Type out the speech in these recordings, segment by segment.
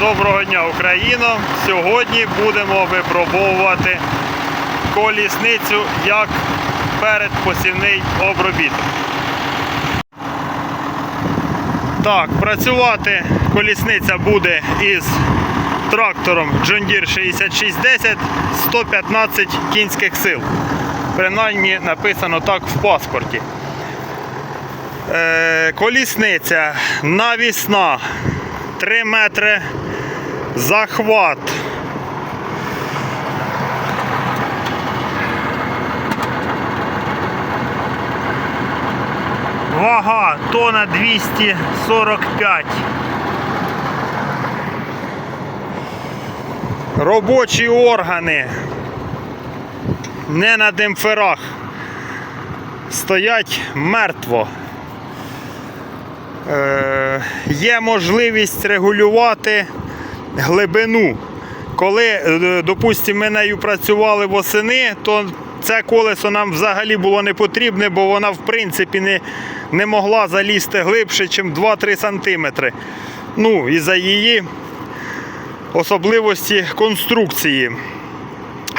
Доброго дня, Україно! Сьогодні будемо випробовувати колісницю як передпосівний обробіток. Так, працювати колісниця буде із трактором John Deere 6610 115 кінських сил. Принаймні написано так в паспорті. Е, колісниця навісна 3 метри захват. Вага тона 245. Робочі органи не на демпферах. Стоять мертво. Е, є можливість регулювати глибину. Коли, е, допустимо, ми нею працювали восени, то це колесо нам взагалі було не потрібне, бо вона в принципі не, не могла залізти глибше, ніж 2-3 см. Ну, і за її особливості конструкції.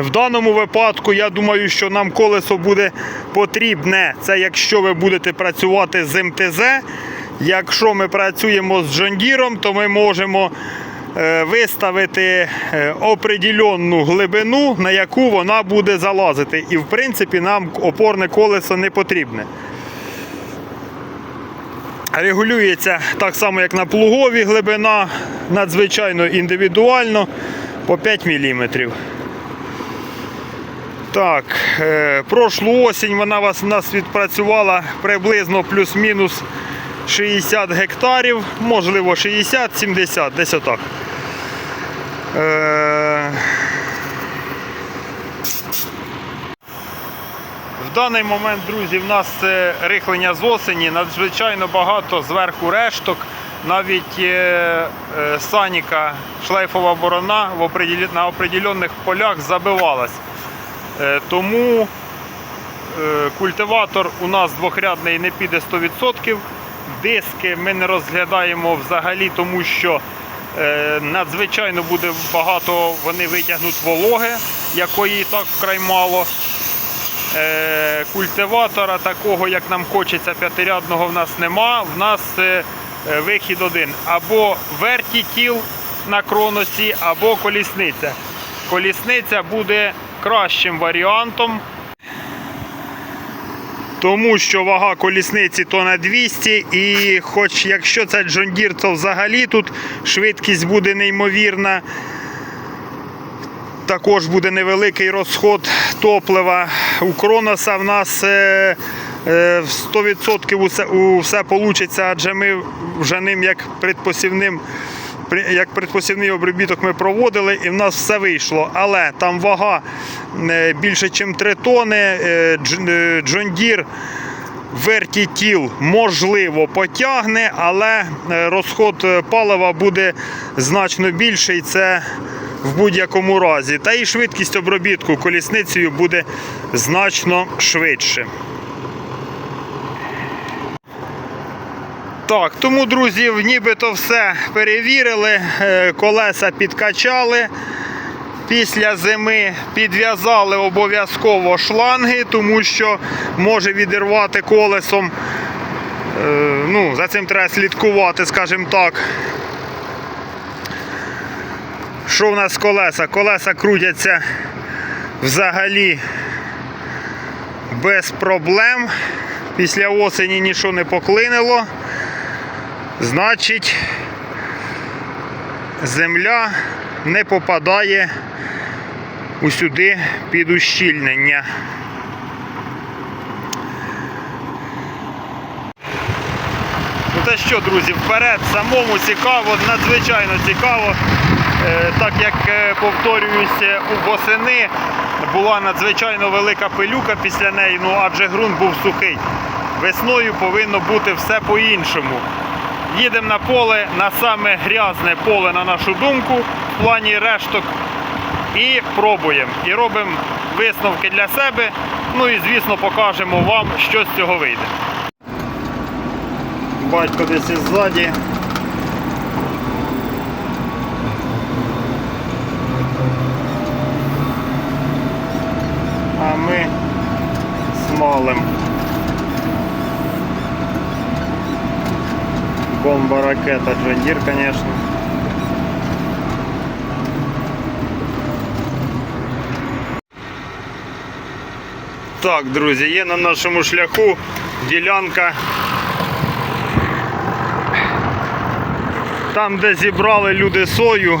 В даному випадку, я думаю, що нам колесо буде потрібне. Це якщо ви будете працювати з МТЗ. Якщо ми працюємо з Джондіром, то ми можемо е, виставити е, определенну глибину, на яку вона буде залазити. І в принципі нам опорне колесо не потрібне. Регулюється так само, як на плугові глибина, надзвичайно індивідуально по 5 мм. Так, е, прошлу осінь вона у нас відпрацювала приблизно плюс-мінус 60 гектарів, можливо 60-70, десь отак. Е, В даний момент, друзі, в нас це рихлення з осені, надзвичайно багато зверху решток. Навіть е, е, саніка шлейфова борона в определі- на определених полях забивалась. Е, Тому е, культиватор у нас двохрядний не піде 100%. Диски ми не розглядаємо взагалі, тому що е, надзвичайно буде багато, вони витягнуть вологи, якої і так вкрай мало. Е, Культиватора такого, як нам хочеться, п'ятирядного в нас нема. В нас е, вихід один. Або вертітіл на кроносі, або колісниця. Колісниця буде кращим варіантом. Тому що вага колісниці то на 200 і хоч якщо це Deere, то взагалі тут швидкість буде неймовірна. Також буде невеликий розход топлива. У Кроноса в нас е, е, в 100% усе, у- все вийде, адже ми вже ним як предпосівним як предпосівний обробіток ми проводили і в нас все вийшло. Але там вага е, більше, ніж 3 тони. Е, е, John Deere Вертітіл можливо потягне, але розход палива буде значно більший. Це в будь-якому разі. Та і швидкість обробітку колісницею буде значно швидше. Так, тому, друзі, нібито все перевірили, е, колеса підкачали. Після зими підв'язали обов'язково шланги, тому що може відірвати колесом. Е, Ну, за цим треба слідкувати, скажімо так. Що в нас колеса? Колеса крутяться взагалі без проблем. Після осені нічого не поклинило. Значить, земля не попадає усюди під ущільнення. Ну та що, друзі, вперед, самому цікаво, надзвичайно цікаво. Е, Так як е, повторююся, у восени була надзвичайно велика пилюка після неї, ну адже ґрунт був сухий. Весною повинно бути все по-іншому. Їдемо на поле, на саме грязне поле, на нашу думку, в плані решток. І пробуємо. І робимо висновки для себе. Ну і, звісно, покажемо вам, що з цього вийде. Батько десь іззаді. А ми смалимо. Бомба ракета Джондір, звісно. Так, друзі, є на нашому шляху ділянка. Там, де зібрали люди сою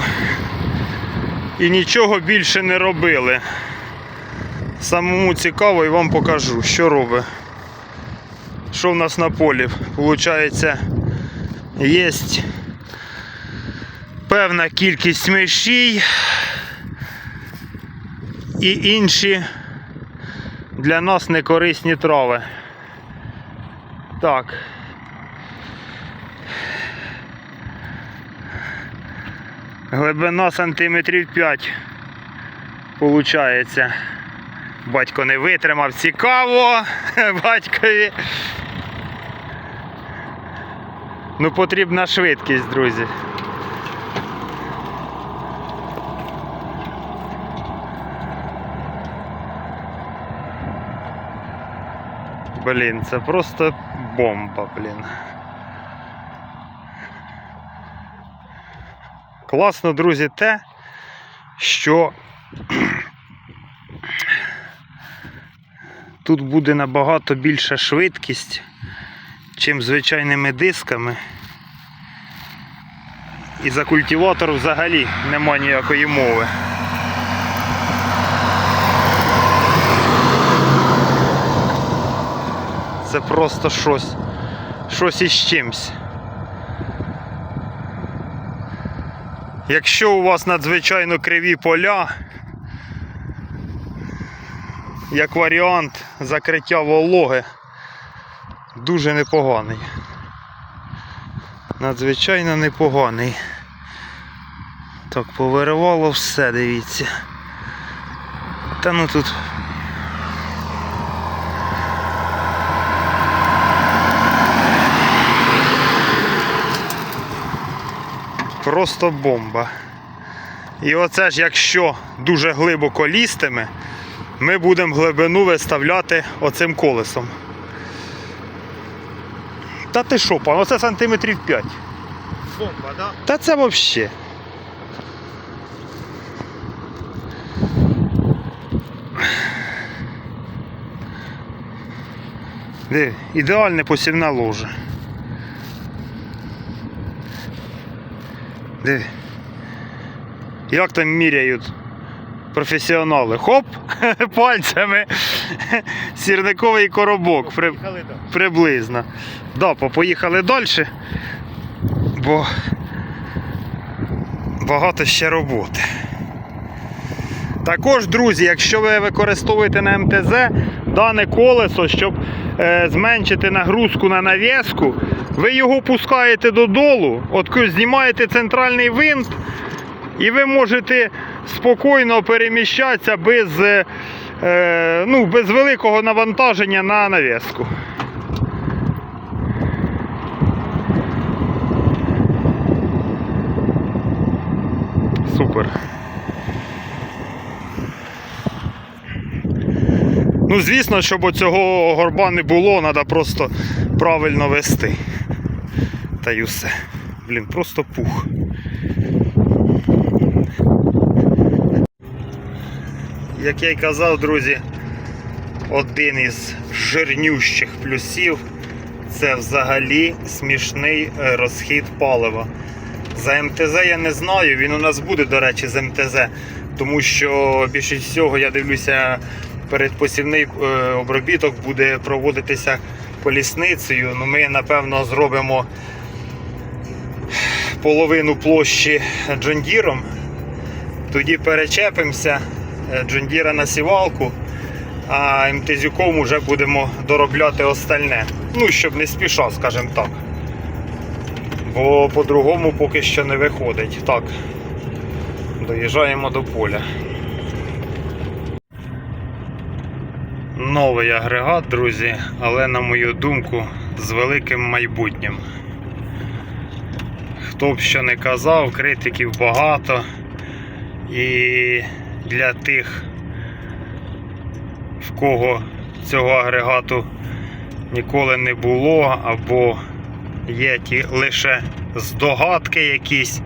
і нічого більше не робили. Самому цікаво і вам покажу, що робить. Що в нас на полі? Получається, є певна кількість мишій і інші для нас некорисні трави. Так. Глибина сантиметрів 5 получається. Батько не витримав. Цікаво батькові. Ну потрібна швидкість, друзі. Блін, це просто бомба, блін. Класно, друзі, те, що тут буде набагато більша швидкість, чим звичайними дисками. І за культиватор взагалі нема ніякої мови. Це просто щось, щось із чимсь. Якщо у вас надзвичайно криві поля, як варіант закриття вологи, дуже непоганий. Надзвичайно непоганий. Так, повиривало все, дивіться. Та ну тут. Просто бомба. І оце ж якщо дуже глибоко лізтиме, ми будемо глибину виставляти оцим колесом. Та ти що, пан, оце сантиметрів 5. Бомба, да? Та це взагалі. Диви, ідеальне посівна ложа. Диви. Як там міряють професіонали? Хоп! Пальцями. Сірниковий коробок. При... Приблизно. Да, поїхали далі, бо багато ще роботи. Також, друзі, якщо ви використовуєте на МТЗ дане колесо, щоб е, зменшити нагрузку на нав'язку, ви його пускаєте додолу, от знімаєте центральний винт, і ви можете спокійно переміщатися без, е, е, ну, без великого навантаження на нав'язку. Супер. Ну, звісно, щоб цього горба не було, треба просто правильно вести. Та й усе. Блін, просто пух. Як я й казав, друзі, один із жирнющих плюсів це взагалі смішний е, розхід палива. За МТЗ я не знаю, він у нас буде, до речі, з МТЗ, тому що більше всього я дивлюся, передпосівний е, обробіток буде проводитися колісницею. Ну, ми, напевно, зробимо половину площі джондіром. Тоді перечепимося е, джондіра на сівалку, а МТЗюком вже будемо доробляти остальне. Ну, щоб не спіша, скажімо так. Бо по-другому поки що не виходить. Так, доїжджаємо до поля. Новий агрегат, друзі, але на мою думку, з великим майбутнім. Хто б що не казав, критиків багато. І для тих, в кого цього агрегату ніколи не було, або Є ті лише здогадки якісь,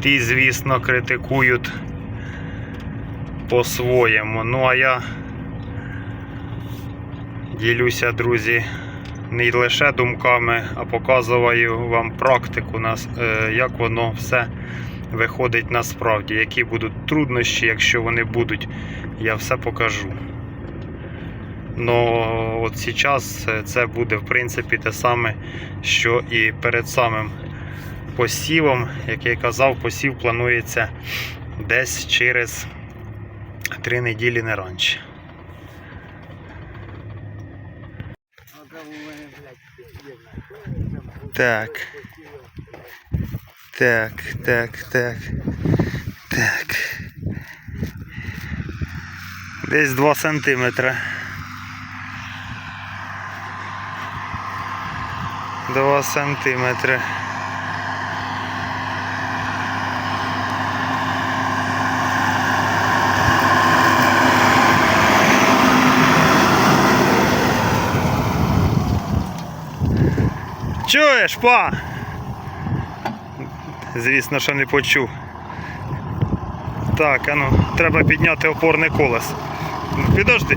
ті, звісно, критикують по-своєму. Ну а я ділюся, друзі, не лише думками, а показую вам практику, е, як воно все виходить насправді, які будуть труднощі, якщо вони будуть, я все покажу. Но от зараз це буде в принципі те саме, що і перед самим посівом, як я казав, посів планується десь через 3 неділі не раніше. Так. Так, так, так. Так. Десь 2 сантиметри. 2 сантиметри. Чуєш, па? Звісно, що не почув. Так, а ну, треба підняти опорне колесо. Підожди.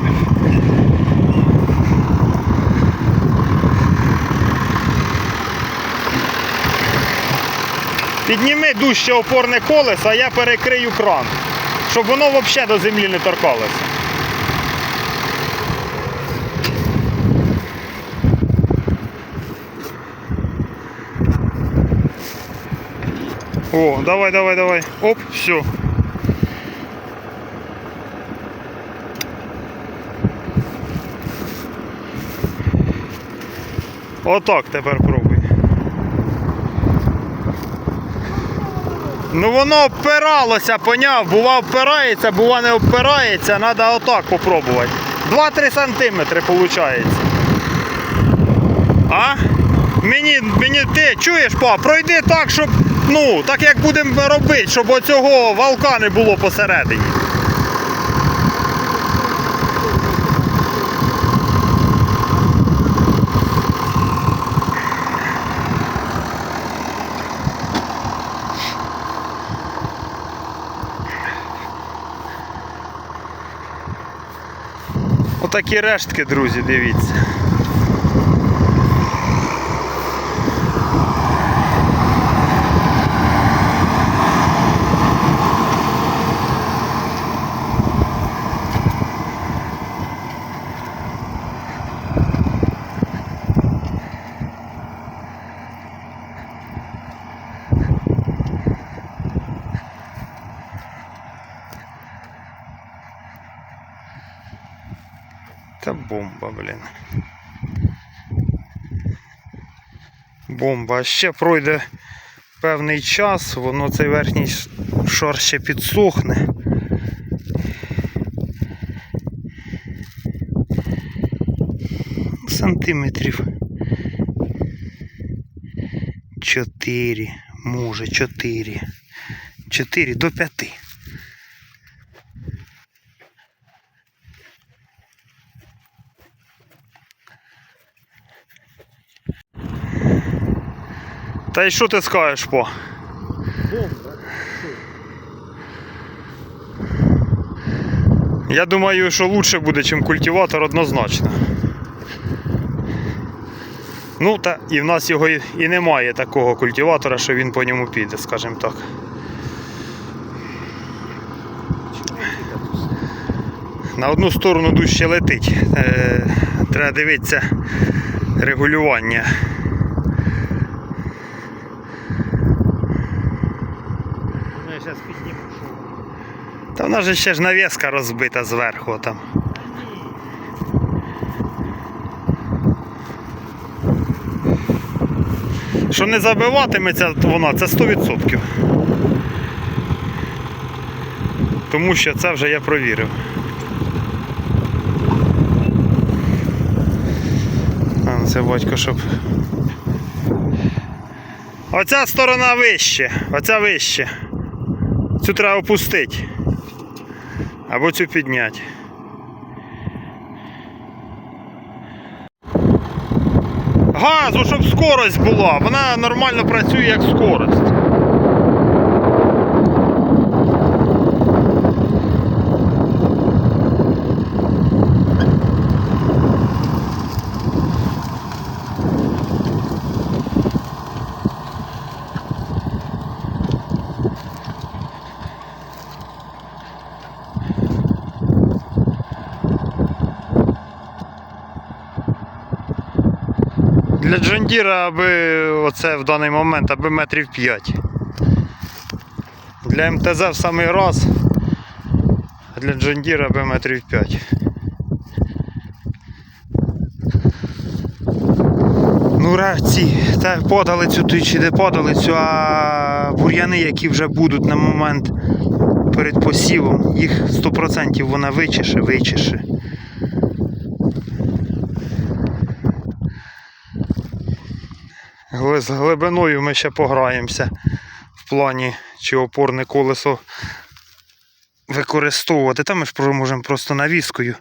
Підніми дужче опорне колесо, а я перекрию кран, щоб воно взагалі до землі не торкалося. О, давай, давай, давай. Оп, все. Отак тепер пробуй. Ну воно обпиралося, поняв, бува впирається, бува не обпирається, треба отак попробувати. 2-3 сантиметри виходить. А? Мені, мені ти чуєш, па, пройди так, щоб, ну, так як будемо робити, щоб оцього валка не було посередині. Отакі рештки, друзі, дивіться. Та бомба, блін. Бомба. Ще пройде певний час, воно цей верхній шар ще підсохне. Сантиметрів. Чотири, може, чотири. Чотири до п'яти. Та й що ти скажеш по? Я думаю, що лучше буде, ніж культиватор однозначно. Ну, та і в нас його і, і немає такого культиватора, що він по ньому піде, скажімо так. На одну сторону дужче летить. Е, треба дивитися регулювання. Ну, я зараз підніму, що. Та в нас же ще ж навіска розбита зверху там. Що не забиватиметься вона, це 100%. Тому що це вже я провірив. Ну це батько, щоб. Оця сторона вище, оця вище. Цю треба опустити. Або цю підняти. газу, щоб скорость була. Вона нормально працює як скорость. Для аби оце в даний момент аби метрів 5. Для МТЗ в самий раз. А для Джондіра аби метрів 5. Ну, ра, ці, та подалицю той чи не подалицю, а бур'яни, які вже будуть на момент перед посівом, їх 100% вона вичеше, вичеше. З глибиною ми ще пограємося в плані, чи опорне колесо використовувати. Та ми ж можемо просто навіскою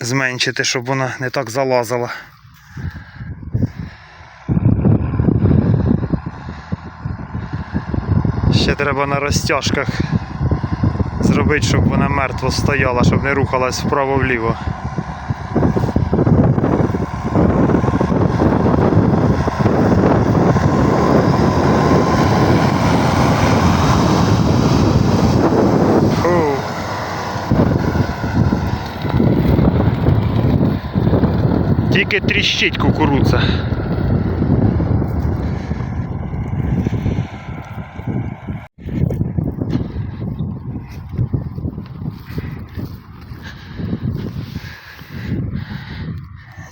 зменшити, щоб вона не так залазила. Ще треба на розтяжках зробити, щоб вона мертво стояла, щоб не рухалась вправо-вліво. Тільки тріщить кукурудза.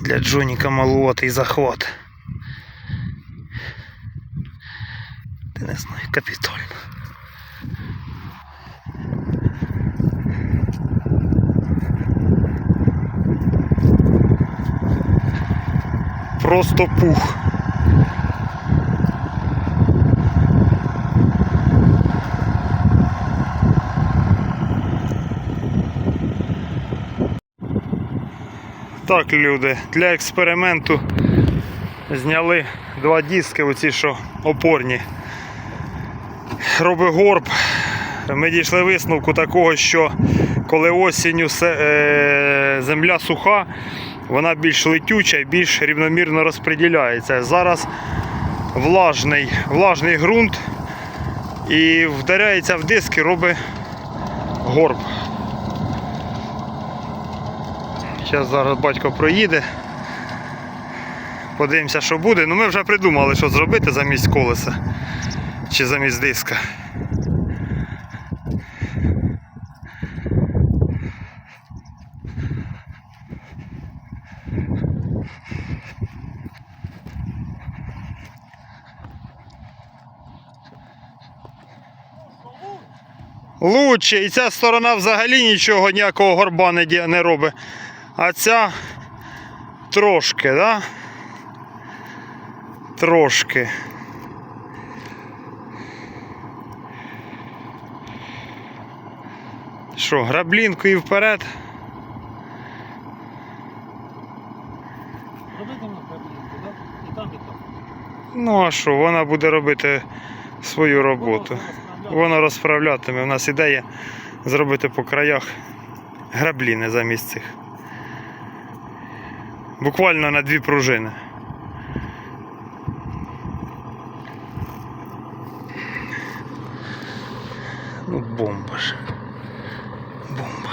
Для Джоніка малуватий захват. Просто пух. Так, люди, для експерименту зняли два диски, оці що опорні. Роби горб. Ми дійшли висновку такого, що коли осінню е, земля суха, вона більш летюча більш рівномірно розподіляється. Зараз влажний, влажний ґрунт і вдаряється в диск і робить горб. Зараз зараз батько проїде. Подивимося, що буде. Ну ми вже придумали, що зробити замість колеса чи замість диска. Лучше, і ця сторона взагалі нічого, ніякого горба не, не робить. А ця трошки, да? Трошки. Що, граблінкою вперед? Робити на кабінку, так? І там, і там. Ну а що, вона буде робити свою роботу. Воно розправлятиме. У нас ідея зробити по краях грабліни замість цих. Буквально на дві пружини. Ну, бомба ж. Бомба.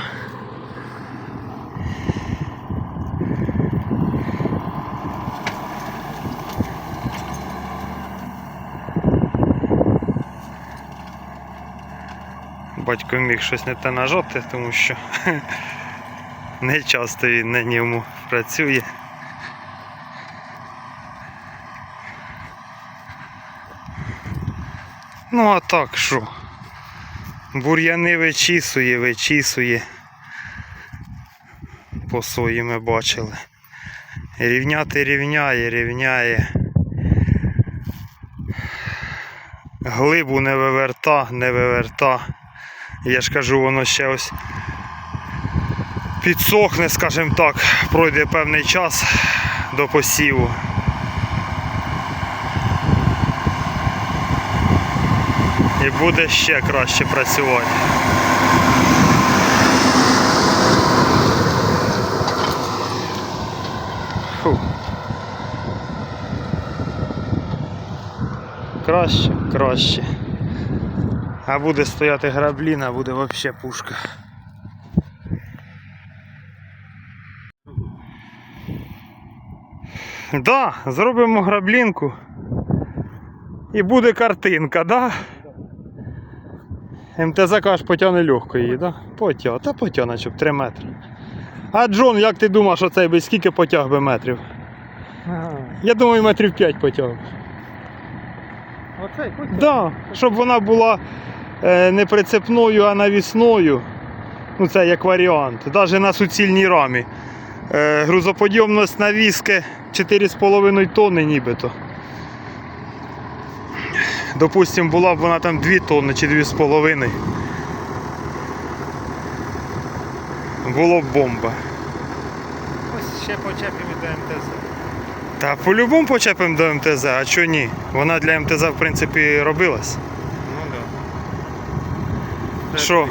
Батько міг щось не те нажати, тому що не часто він на ньому працює. Ну а так що? Бур'яни вичісує, вичісує. По сої ми бачили. Рівняти рівняє, рівняє. Глибу не виверта, не виверта. Я ж кажу, воно ще ось підсохне, скажімо так, пройде певний час до посіву. І буде ще краще працювати. Фу. Краще, краще. А буде стояти грабліна, буде взагалі пушка. Да, зробимо граблінку. І буде картинка, да? МТЗ каже, потягне легко її, да? Потяг, та потягне, щоб 3 метри. А Джон, як ти думаєш, що цей би скільки потяг би метрів? Я думаю, метрів 5 потяг. Оцей, потім. Да, щоб вона була не прицепною, а навісною. Ну, це як варіант. Навіть на суцільній рамі. Е, грузоподйомність навіски 4,5 тонни нібито. Допустим, була б вона там 2 тонни чи 2,5. Було б бомба. Ось ще почепимо до МТЗ. Та по-любому почепимо до МТЗ, а чого ні? Вона для МТЗ, в принципі, робилась. Так. Що?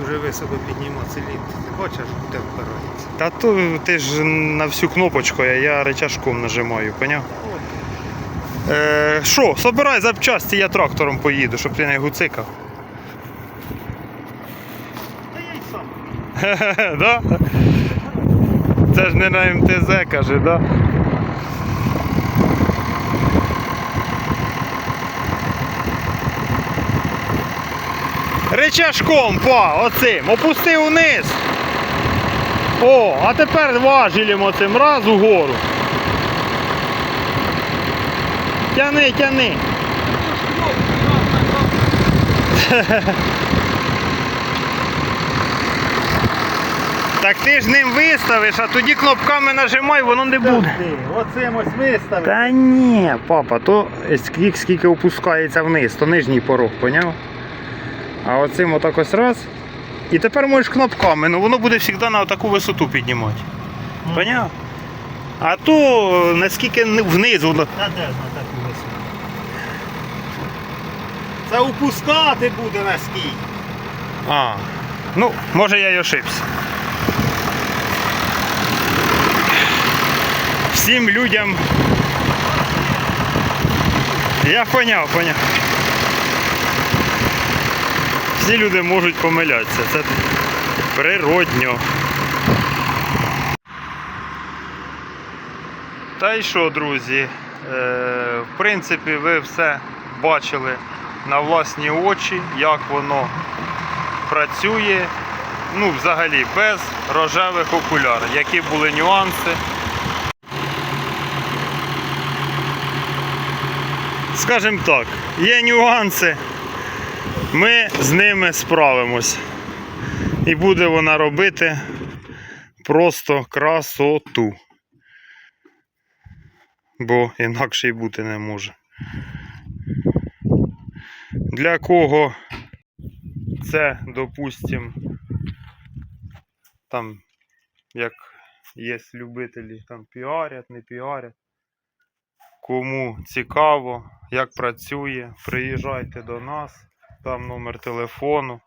Дуже високо піднімав циліндр. Ти бачиш, в тебе впирається. Та то ти ж на всю кнопочку, а я рычажком нажимаю, поняв? Е, Що, собирай запчасті, я трактором поїду, щоб ти не гуцикав. Та я й сам. Да? Це ж не на МТЗ, каже, да? Рычажком, па, оцим, опусти вниз. О, а тепер важелем оцим раз угору. Тяни, тяни. Так ти ж ним виставиш, а тоді кнопками нажимай, воно не буде. Оцим ось виставив. Та ні, папа, то скільки, скільки опускається вниз, то нижній порог, поняв? А оцим отак ось раз. І тепер можеш кнопками, ну воно буде завжди на таку висоту піднімати. Поняв? А то наскільки ни- вниз воно. Та де на таку висоту? Це упускати буде на скій. А, ну, може я й ошибся. Всім людям. Я поняв, поняв. Всі люди можуть помилятися. Це природньо. Та й що, друзі? Е, в принципі, ви все бачили на власні очі, як воно працює, ну, взагалі, без рожевих окуляр. Які були нюанси. Скажімо так, є нюанси, ми з ними справимось. І буде вона робити просто красоту. Бо інакше й бути не може. Для кого це, допустим, там, як є любителі, там піарять, не піарять. Кому цікаво, як працює, приїжджайте до нас, там номер телефону,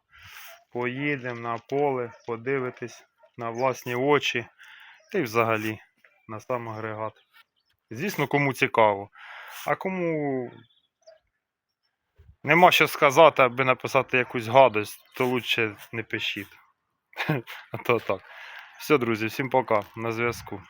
поїдемо на поле, подивитись на власні очі та й взагалі на сам агрегат. Звісно, кому цікаво. А кому нема що сказати, аби написати якусь гадость, то лучше не пишіть. А то так. Все, друзі, всім пока. На зв'язку.